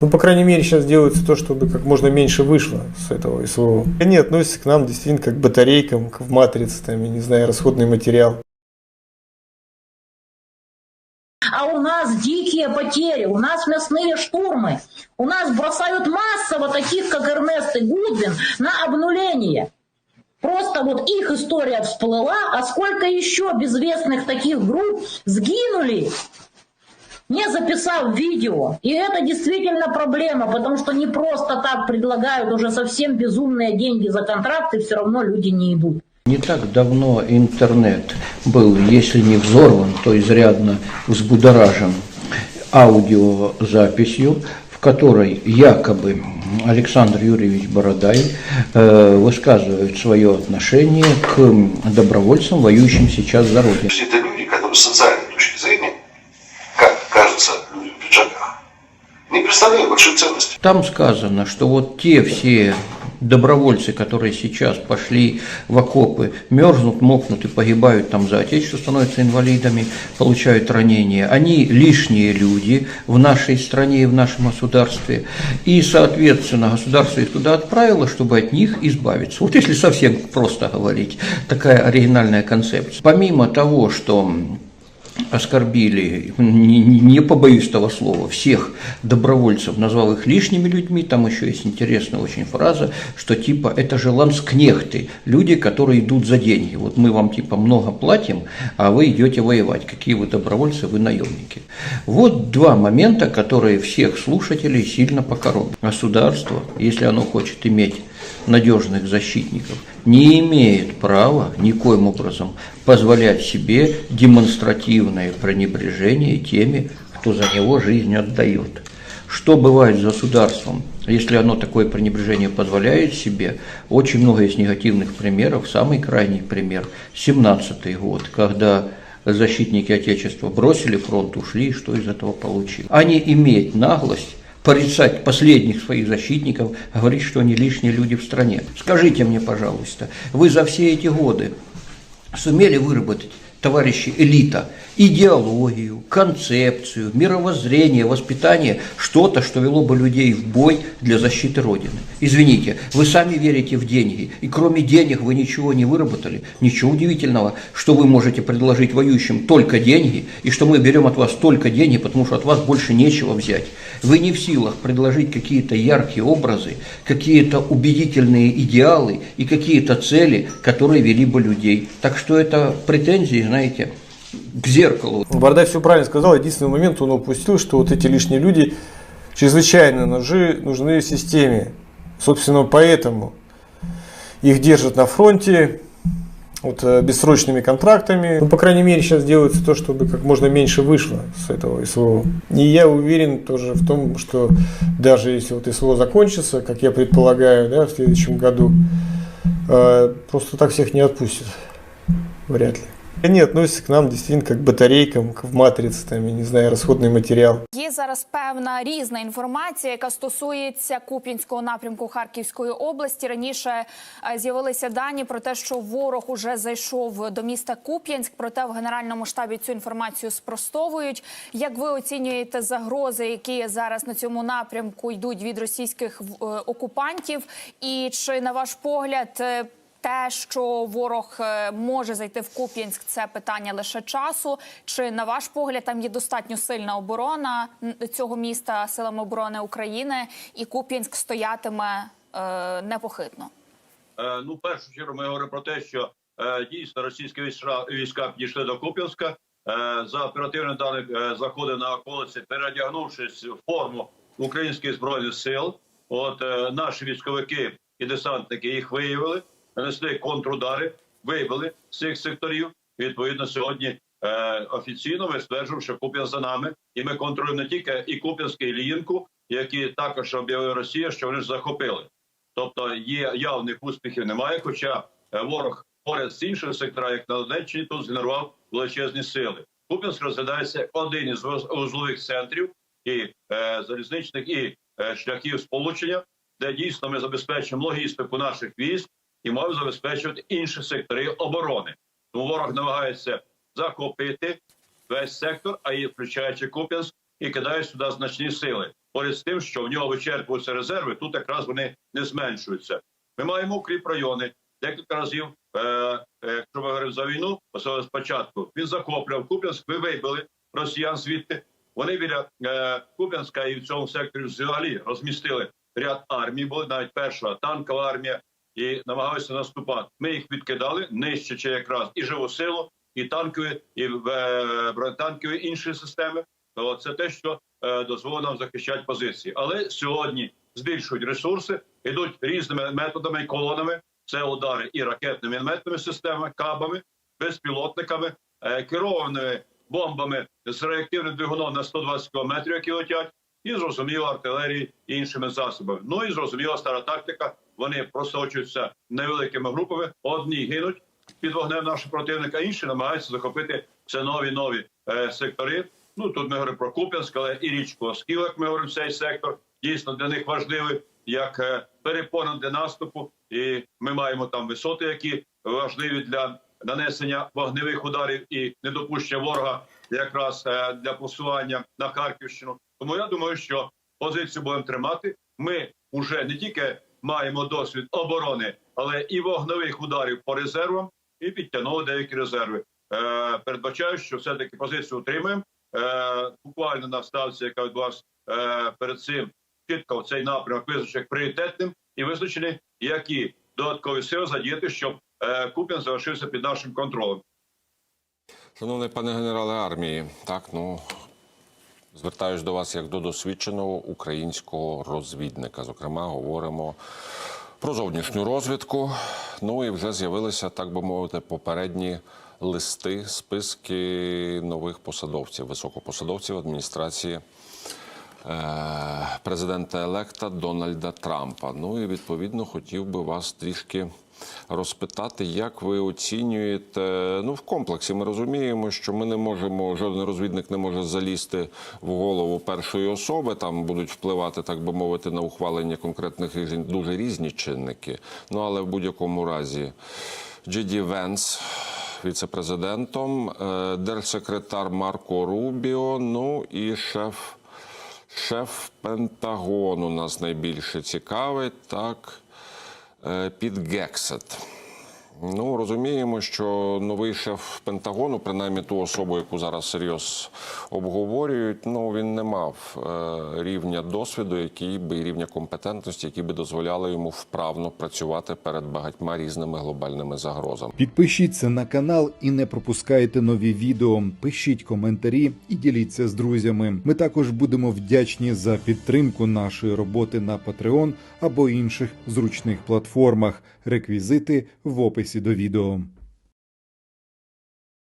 Ну, по крайней мере, сейчас делается то, чтобы как можно меньше вышло с этого СВО. Они относятся к нам действительно как к батарейкам, в матрице, там, я не знаю, расходный материал. А у нас дикие потери, у нас мясные штурмы. У нас бросают массово таких, как Эрнест и Гудвин, на обнуление. Просто вот их история всплыла, а сколько еще безвестных таких групп сгинули, не записав видео. И это действительно проблема, потому что не просто так предлагают уже совсем безумные деньги за контракты, все равно люди не идут. Не так давно интернет был, если не взорван, то изрядно взбудоражен аудиозаписью, в которой якобы Александр Юрьевич Бородай э, высказывает свое отношение к добровольцам, воюющим сейчас за Родину. Это люди, которые с представляют большой ценности. Там сказано, что вот те все добровольцы, которые сейчас пошли в окопы, мерзнут, мокнут и погибают там за отечество, становятся инвалидами, получают ранения. Они лишние люди в нашей стране и в нашем государстве. И, соответственно, государство их туда отправило, чтобы от них избавиться. Вот если совсем просто говорить, такая оригинальная концепция. Помимо того, что оскорбили, не, не побоюсь того слова, всех добровольцев, назвал их лишними людьми, там еще есть интересная очень фраза, что типа это же ланскнехты, люди, которые идут за деньги. Вот мы вам типа много платим, а вы идете воевать. Какие вы добровольцы, вы наемники. Вот два момента, которые всех слушателей сильно покоробят. Государство, если оно хочет иметь надежных защитников, не имеет права никоим образом позволять себе демонстративное пренебрежение теми, кто за него жизнь отдает. Что бывает с государством, если оно такое пренебрежение позволяет себе? Очень много есть негативных примеров. Самый крайний пример – 17 год, когда защитники Отечества бросили фронт, ушли, и что из этого получилось? Они имеют наглость порицать последних своих защитников, говорить, что они лишние люди в стране. Скажите мне, пожалуйста, вы за все эти годы сумели выработать, товарищи элита, идеологию, концепцию, мировоззрение, воспитание, что-то, что вело бы людей в бой для защиты Родины. Извините, вы сами верите в деньги, и кроме денег вы ничего не выработали. Ничего удивительного, что вы можете предложить воюющим только деньги, и что мы берем от вас только деньги, потому что от вас больше нечего взять. Вы не в силах предложить какие-то яркие образы, какие-то убедительные идеалы и какие-то цели, которые вели бы людей. Так что это претензии, знаете, к зеркалу. Бардай все правильно сказал. Единственный момент он упустил, что вот эти лишние люди чрезвычайно нужны, нужны системе. Собственно, поэтому их держат на фронте вот, э, бессрочными контрактами. Ну, по крайней мере, сейчас делается то, чтобы как можно меньше вышло с этого СВО. И я уверен тоже в том, что даже если вот СВО закончится, как я предполагаю, да, в следующем году, э, просто так всех не отпустят. Вряд ли. Они относятся к нам действительно как к батарейкам, в матрице, там, я не знаю, расходный материал. Є зараз певна різна інформація, яка стосується Куп'янського напрямку Харківської області. Раніше е, з'явилися дані про те, що ворог уже зайшов до міста Куп'янськ. Проте в генеральному штабі цю інформацію спростовують. Як ви оцінюєте загрози, які зараз на цьому напрямку йдуть від російських е, окупантів? І чи на ваш погляд? Те, що ворог е, може зайти в Куп'янськ, це питання лише часу. Чи на ваш погляд там є достатньо сильна оборона цього міста силами оборони України, і Куп'янськ стоятиме е, непохитно? Е, Ну, першу чергу, ми говоримо про те, що е, дійсно російські війська, війська підійшли до Куп'янська. Е, за оперативними даними е, заходили на околиці, переодягнувшись в форму українських збройних сил. От наші військовики і десантники їх виявили, нанесли контрудари, вибили з цих секторів. Відповідно, сьогодні е, офіційно ми стверджуємо, що Куп'янськ за нами, і ми контролюємо не тільки і Куп'янськ, і Ліїнку, які також об'явила Росія, що вони ж захопили. Тобто є явних успіхів немає. Хоча е, ворог поряд з іншими секторами, як на Донеччині, тут згенерував величезні сили. Куп'янськ розглядається як один із вузлових центрів і е, залізничних і е, шляхів сполучення, де дійсно ми забезпечуємо логістику наших військ і можемо забезпечувати інші сектори оборони. Тому ворог намагається захопити весь сектор, а і включаючи Куп'янськ, і кидає сюди значні сили. Поряд з тим, що в нього вичерпуються резерви, тут якраз вони не зменшуються. Ми маємо укріп райони. Декілька разів, е, е, якщо ми говоримо за війну, особливо спочатку, він захоплював Куп'янськ, ми вибили росіян звідти. Вони біля е, Куп'янська і в цьому секторі взагалі розмістили ряд армій, були навіть перша танкова армія, і намагалися наступати. Ми їх відкидали, нищачи якраз і живу силу, і танкові, і е, бронетанкові інші системи. То це те, що е, дозволить нам захищати позиції. Але сьогодні збільшують ресурси, йдуть різними методами і колонами. Це удари і ракетними і мінометними системами, кабами, безпілотниками, е, керованими бомбами з реактивним двигуном на 120 км, які летять, і зрозуміло артилерії і іншими засобами. Ну і зрозуміло стара тактика. Вони просочуються невеликими групами. Одні гинуть під вогнем нашого противника, інші намагаються захопити це нові нові е, сектори. Ну тут ми говоримо про Куп'янськ, але і річку Оскіл, ми говоримо, цей сектор дійсно для них важливий як е, перепона для наступу. І ми маємо там висоти, які важливі для нанесення вогневих ударів і недопущення ворога якраз е, для просування на Харківщину. Тому я думаю, що позицію будемо тримати. Ми вже не тільки маємо досвід оборони, але і вогневих ударів по резервам, і підтягнули деякі резерви. Е, передбачаю, що все таки позицію утримуємо. Е, буквально на ставці, яка відбулася е, перед цим, чітко цей напрямок визначений пріоритетним і визначені, які додаткові сили задіяти, щоб е, Куп'ян залишився під нашим контролем. Шановний пане генерале армії, так ну звертаюсь до вас як до досвідченого українського розвідника. Зокрема, говоримо про зовнішню розвідку. Ну і вже з'явилися, так би мовити, попередні листи, списки нових посадовців, високопосадовців адміністрації е, президента електа Дональда Трампа. Ну і відповідно хотів би вас трішки розпитати, як ви оцінюєте. Ну, в комплексі ми розуміємо, що ми не можемо, жоден розвідник не може залізти в голову першої особи. Там будуть впливати, так би мовити, на ухвалення конкретних рішень дуже різні чинники. Ну але в будь-якому разі Джі Ді Венс. Віце-президентом, е, держсекретар Марко Рубіо, ну і шеф Шеф Пентагону нас найбільше цікавить, так, під Гексет. Ну, розуміємо, що новий шеф Пентагону, принаймні ту особу, яку зараз серйоз обговорюють, ну він не мав е, рівня досвіду, який би рівня компетентності, які би дозволяли йому вправно працювати перед багатьма різними глобальними загрозами. Підпишіться на канал і не пропускайте нові відео. Пишіть коментарі і діліться з друзями. Ми також будемо вдячні за підтримку нашої роботи на Patreon або інших зручних платформах. Реквізити в описі до відео.